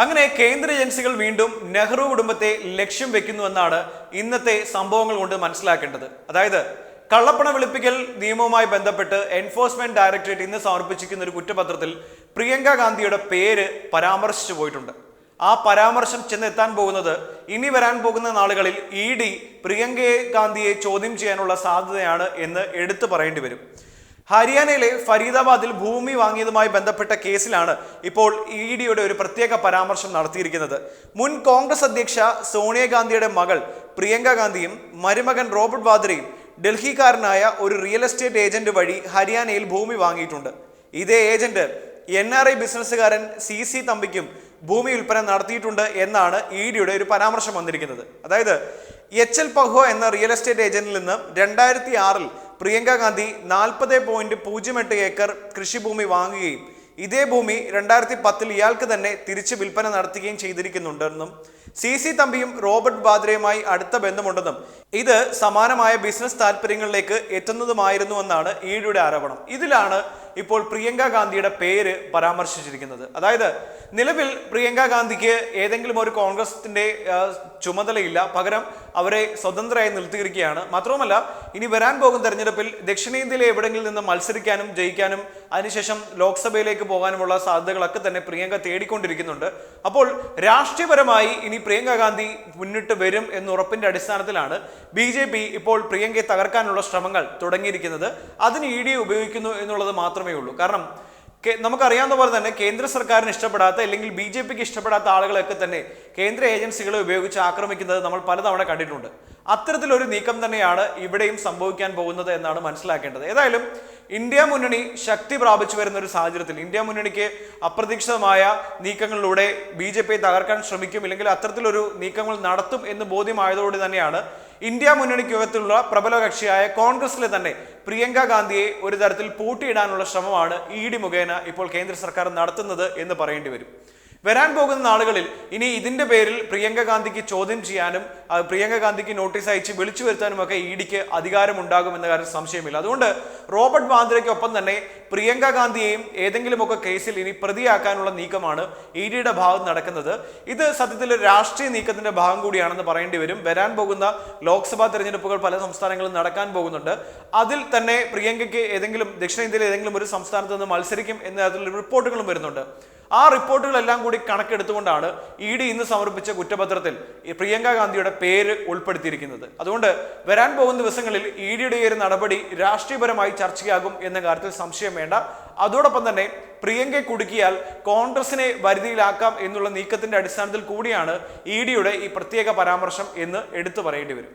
അങ്ങനെ കേന്ദ്ര ഏജൻസികൾ വീണ്ടും നെഹ്റു കുടുംബത്തെ ലക്ഷ്യം വെക്കുന്നുവെന്നാണ് ഇന്നത്തെ സംഭവങ്ങൾ കൊണ്ട് മനസ്സിലാക്കേണ്ടത്. അതായത് കള്ളപ്പണ വെളുപ്പിക്കൽ നിയമവുമായി ബന്ധപ്പെട്ട് എൻഫോഴ്സ്മെന്റ് ഡയറക്ടറേറ്റ് ഇന്ന് സമർപ്പിച്ചിരിക്കുന്ന ഒരു കുറ്റപത്രത്തിൽ പ്രിയങ്ക ഗാന്ധിയുടെ പേര് പരാമർശിച്ചു പോയിട്ടുണ്ട്. ആ പരാമർശം ചെന്നെത്താൻ പോകുന്നത് ഇനി വരാൻ പോകുന്ന നാളുകളിൽ ഇ ഡി പ്രിയങ്ക ഗാന്ധിയെ ചോദ്യം ചെയ്യാനുള്ള സാധ്യതയാണ് എന്ന് എടുത്തു പറയേണ്ടി വരും. ഹരിയാനയിലെ ഫരീദാബാദിൽ ഭൂമി വാങ്ങിയതുമായി ബന്ധപ്പെട്ട കേസിലാണ് ഇപ്പോൾ ഇ ഡിയുടെ ഒരു പ്രത്യേക പരാമർശം നടത്തിയിരിക്കുന്നത്. മുൻ കോൺഗ്രസ് അധ്യക്ഷ സോണിയാഗാന്ധിയുടെ മകൾ പ്രിയങ്ക ഗാന്ധിയും മരുമകൻ റോബർട്ട് വാദ്രയും ഡൽഹിക്കാരനായ ഒരു റിയൽ എസ്റ്റേറ്റ് ഏജന്റ് വഴി ഹരിയാനയിൽ ഭൂമി വാങ്ങിയിട്ടുണ്ട്. ഇതേ ഏജന്റ് എൻ ആർ ഐ ബിസിനസ്സുകാരൻ സി സി തമ്പിക്കും ഭൂമി വിൽപ്പന നടത്തിയിട്ടുണ്ട് എന്നാണ് ഇ ഡിയുടെ ഒരു പരാമർശം വന്നിരിക്കുന്നത്. അതായത് എച്ച് എൽ പഹോ എന്ന റിയൽ എസ്റ്റേറ്റ് ഏജന്റിൽ നിന്ന് രണ്ടായിരത്തി ആറിൽ പ്രിയങ്ക ഗാന്ധി നാൽപ്പത് പോയിന്റ് പൂജ്യം എട്ട് ഏക്കർ കൃഷിഭൂമി വാങ്ങുകയും ഇതേ ഭൂമി രണ്ടായിരത്തി പത്തിൽ ഇയാൾക്ക് തന്നെ തിരിച്ച് വിൽപ്പന നടത്തുകയും ചെയ്തിരിക്കുന്നുണ്ടെന്നും സി സി തമ്പിയും റോബർട്ട് ബാദ്രയുമായി അടുത്ത ബന്ധമുണ്ടെന്നും ഇത് സമാനമായ ബിസിനസ് താല്പര്യങ്ങളിലേക്ക് എത്തുന്നതുമായിരുന്നുവെന്നാണ് ഇഡിയുടെ ആരോപണം. ഇതിലാണ് ഇപ്പോൾ പ്രിയങ്ക ഗാന്ധിയുടെ പേര് പരാമർശിച്ചിരിക്കുന്നത്. അതായത് നിലവിൽ പ്രിയങ്ക ഗാന്ധിക്ക് ഏതെങ്കിലും ഒരു കോൺഗ്രസിന്റെ ചുമതലയില്ല. പകരം അവരെ സ്വതന്ത്രരായി നിർത്തിയിരിക്കുകയാണ്. മാത്രവുമല്ല ഇനി വരാൻ പോകുന്ന തെരഞ്ഞെടുപ്പിൽ ദക്ഷിണേന്ത്യയിലെ എവിടെങ്കിലും നിന്ന് മത്സരിക്കാനും ജയിക്കാനും അതിനുശേഷം ലോക്സഭയിലേക്ക് പോകാനുമുള്ള സാധ്യതകളൊക്കെ തന്നെ പ്രിയങ്ക തേടിക്കൊണ്ടിരിക്കുന്നുണ്ട്. അപ്പോൾ രാഷ്ട്രീയപരമായി ഇനി പ്രിയങ്ക ഗാന്ധി മുന്നിട്ട് വരും എന്ന ഉറപ്പിന്റെ അടിസ്ഥാനത്തിലാണ് ബി ഇപ്പോൾ പ്രിയങ്കയെ തകർക്കാനുള്ള ശ്രമങ്ങൾ തുടങ്ങിയിരിക്കുന്നത്. അതിന് ഇ ഡി ഉപയോഗിക്കുന്നു എന്നുള്ളത് മാത്രമേ ഉള്ളൂ കാരണം നമുക്കറിയാവുന്ന പോലെ തന്നെ കേന്ദ്ര സർക്കാരിന് ഇഷ്ടപ്പെടാത്ത അല്ലെങ്കിൽ ബി ജെ പിക്ക് ഇഷ്ടപ്പെടാത്ത ആളുകളൊക്കെ തന്നെ കേന്ദ്ര ഏജൻസികളെ ഉപയോഗിച്ച് ആക്രമിക്കുന്നത് നമ്മൾ പലതവണ കണ്ടിട്ടുണ്ട്. അത്തരത്തിലൊരു നീക്കം തന്നെയാണ് ഇവിടെയും സംഭവിക്കാൻ പോകുന്നത് എന്നാണ് മനസ്സിലാക്കേണ്ടത്. ഏതായാലും ഇന്ത്യ മുന്നണി ശക്തി പ്രാപിച്ചു വരുന്ന ഒരു സാഹചര്യത്തിൽ ഇന്ത്യ മുന്നണിക്ക് അപ്രതീക്ഷിതമായ നീക്കങ്ങളിലൂടെ ബി ജെ തകർക്കാൻ ശ്രമിക്കും ഇല്ലെങ്കിൽ അത്തരത്തിലൊരു നീക്കങ്ങൾ നടത്തും എന്ന് ബോധ്യമായതോടെ തന്നെയാണ് ഇന്ത്യ മുന്നണിക്കകത്തുള്ള പ്രബല കക്ഷിയായ കോൺഗ്രസിലെ തന്നെ പ്രിയങ്ക ഗാന്ധിയെ ഒരു തരത്തിൽ പൂട്ടിയിടാനുള്ള ശ്രമമാണ് ഇ ഡി മുഖേന ഇപ്പോൾ കേന്ദ്ര സർക്കാർ നടത്തുന്നത് എന്ന് പറയേണ്ടി വരും. വരാൻ പോകുന്ന നാളുകളിൽ ഇനി ഇതിന്റെ പേരിൽ പ്രിയങ്ക ഗാന്ധിക്ക് ചോദ്യം ചെയ്യാനും പ്രിയങ്ക ഗാന്ധിക്ക് നോട്ടീസ് അയച്ച് വിളിച്ചു വരുത്താനും ഒക്കെ ഇ ഡിക്ക് അധികാരമുണ്ടാകും എന്ന കാര്യം സംശയമില്ല. അതുകൊണ്ട് റോബർട്ട് വാദ്രയ്ക്കൊപ്പം തന്നെ പ്രിയങ്ക ഗാന്ധിയെയും ഏതെങ്കിലുമൊക്കെ കേസിൽ ഇനി പ്രതിയാക്കാനുള്ള നീക്കമാണ് ഇ ഡിയുടെ ഭാഗത്ത് നടക്കുന്നത്. ഇത് സത്യത്തിൽ രാഷ്ട്രീയ നീക്കത്തിന്റെ ഭാഗം കൂടിയാണെന്ന് പറയേണ്ടി വരും. വരാൻ പോകുന്ന ലോക്സഭാ തെരഞ്ഞെടുപ്പുകൾ പല സംസ്ഥാനങ്ങളിൽ നടക്കാൻ പോകുന്നുണ്ട്. അതിൽ തന്നെ പ്രിയങ്കയ്ക്ക് ഏതെങ്കിലും ദക്ഷിണേന്ത്യയിലെ ഏതെങ്കിലും ഒരു സംസ്ഥാനത്ത് നിന്ന് മത്സരിക്കും എന്ന തരത്തിലുള്ള റിപ്പോർട്ടുകളും വരുന്നുണ്ട്. ആ റിപ്പോർട്ടുകളെല്ലാം കൂടി കണക്കെടുത്തുകൊണ്ടാണ് ഇ ഡി ഇന്ന് സമർപ്പിച്ച കുറ്റപത്രത്തിൽ പ്രിയങ്ക ഗാന്ധിയുടെ പേര് ഉൾപ്പെടുത്തിയിരിക്കുന്നത്. അതുകൊണ്ട് വരാൻ പോകുന്ന ദിവസങ്ങളിൽ ഇ ഡിയുടെ ഒരു നടപടി രാഷ്ട്രീയപരമായി ചർച്ചയാകും എന്ന കാര്യത്തിൽ സംശയം വേണ്ട. അതോടൊപ്പം തന്നെ പ്രിയങ്കയെ കുടുക്കിയാൽ കോൺഗ്രസിനെ വരുതിയിലാക്കാം എന്നുള്ള നീക്കത്തിന്റെ അടിസ്ഥാനത്തിൽ കൂടിയാണ് ഇ ഡിയുടെ ഈ പ്രത്യേക പരാമർശം എന്ന് എടുത്തു പറയേണ്ടി വരും.